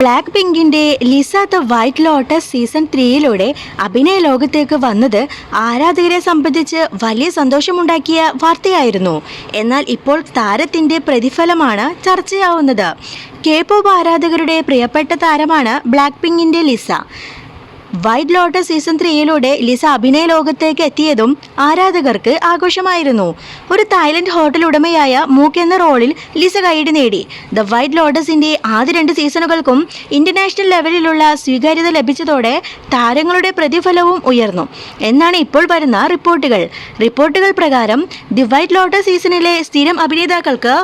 Black പിങ്കിന്റെ Lisa the white lotus season ത്രീയിലൂടെ അഭിനയ ലോകത്തേക്ക് വന്നത് ആരാധകരെ സംബന്ധിച്ച് വലിയ സന്തോഷമുണ്ടാക്കിയ വാർത്തയായിരുന്നു. എന്നാൽ ഇപ്പോൾ താരത്തിന്റെ പ്രതിഫലമാണ് ചർച്ചയാവുന്നത്. കെ പോപ്പ് ആരാധകരുടെ പ്രിയപ്പെട്ട താരമാണ് ബ്ലാക്ക് പിങ്കിന്റെ ലിസ വൈറ്റ് ലോട്ടസ് സീസൺ ത്രീയിലൂടെ ലിസ അഭിനയ ലോകത്തേക്ക് എത്തിയതും ആരാധകർക്ക് ആഘോഷമായിരുന്നു. ഒരു തായ്ലൻഡ് ഹോട്ടൽ ഉടമയായ മൂക്ക് എന്ന റോളിൽ ലിസ ഗൈഡ് നേടി. ദ വൈറ്റ് ലോട്ടസിന്റെ ആദ്യ രണ്ട് സീസണുകൾക്കും ഇന്റർനാഷണൽ ലെവലിലുള്ള സ്വീകാര്യത ലഭിച്ചതോടെ താരങ്ങളുടെ പ്രതിഫലവും ഉയർന്നു. എന്നാണ് ഇപ്പോൾ വരുന്ന റിപ്പോർട്ടുകൾ. റിപ്പോർട്ടുകൾ പ്രകാരം ദി വൈറ്റ് ലോട്ടസ് സീസണിലെ സ്ഥിരം അഭിനേതാക്കൾക്ക്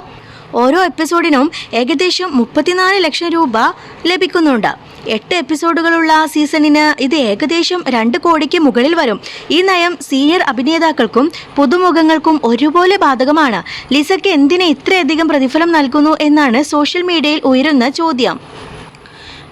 ഓരോ എപ്പിസോഡിനും ഏകദേശം മുപ്പത്തിനാല് ലക്ഷം രൂപ ലഭിക്കുന്നുണ്ട്. എട്ട് എപ്പിസോഡുകളുള്ള സീസണിന് ഇത് ഏകദേശം രണ്ട് കോടിക്ക് മുകളിൽ വരും. ഈ നയം സീനിയർ അഭിനേതാക്കൾക്കും പുതുമുഖങ്ങൾക്കും ഒരുപോലെ ബാധകമാണ്. ലിസയ്ക്ക് എന്തിന് ഇത്രയധികം പ്രതിഫലം നൽകുന്നു എന്നാണ് സോഷ്യൽ മീഡിയയിൽ ഉയരുന്ന ചോദ്യം.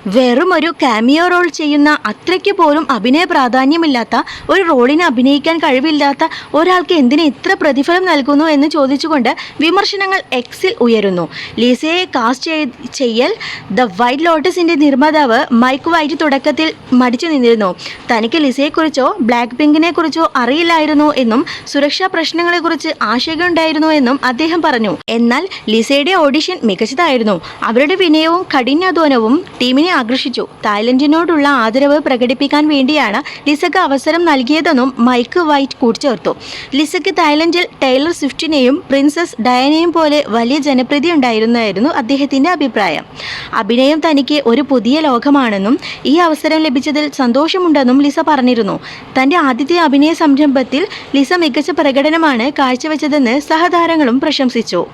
വെറും ഒരു കാമിയോ റോൾ ചെയ്യുന്ന അത്രയ്ക്ക് പോലും അഭിനയ പ്രാധാന്യമില്ലാത്ത ഒരു റോളിന് അഭിനയിക്കാൻ കഴിവില്ലാത്ത ഒരാൾക്ക് എന്തിന് ഇത്ര പ്രതിഫലം നൽകുന്നു എന്ന് ചോദിച്ചുകൊണ്ട് വിമർശനങ്ങൾ എക്സിൽ ഉയരുന്നു. ലീസയെ കാസ്റ്റ് ചെയ്യൽ ദ വൈറ്റ് ലോട്ടസിന്റെ നിർമ്മാതാവ് മൈക്ക് വൈറ്റ് തുടക്കത്തിൽ മടിച്ചു നിന്നിരുന്നു. തനിക്ക് ലിസയെക്കുറിച്ചോ ബ്ലാക്ക് പിങ്കിനെ കുറിച്ചോ അറിയില്ലായിരുന്നു എന്നും സുരക്ഷാ പ്രശ്നങ്ങളെക്കുറിച്ച് ആശങ്കയുണ്ടായിരുന്നു എന്നും അദ്ദേഹം പറഞ്ഞു. എന്നാൽ ലിസയുടെ ഓഡിഷൻ മികച്ചതായിരുന്നു. അവരുടെ വിനയവും കഠിനാധ്വാനവും ടീമിനെ ആകർഷിച്ചു. തായ്ലൻഡിനോടുള്ള ആദരവ് പ്രകടിപ്പിക്കാൻ വേണ്ടിയാണ് ലിസക്ക് അവസരം നൽകിയതെന്നും മൈക്ക് വൈറ്റ് കൂട്ടിച്ചേർത്തു. ലിസക്ക് തായ്ലൻഡിൽ ടൈലർ സ്വിഫ്റ്റിനെയും പ്രിൻസസ് ഡയനയും പോലെ വലിയ ജനപ്രീതി ഉണ്ടായിരുന്നായിരുന്നു അദ്ദേഹത്തിന്റെ അഭിപ്രായം. അഭിനയം തനിക്ക് ഒരു പുതിയ ലോകമാണെന്നും ഈ അവസരം ലഭിച്ചതിൽ സന്തോഷമുണ്ടെന്നും ലിസ പറഞ്ഞിരുന്നു. തന്റെ ആദ്യത്തെ അഭിനയ സംരംഭത്തിൽ ലിസ മികച്ച പ്രകടനമാണ് കാഴ്ചവെച്ചതെന്ന് സഹതാരങ്ങളും പ്രശംസിച്ചു.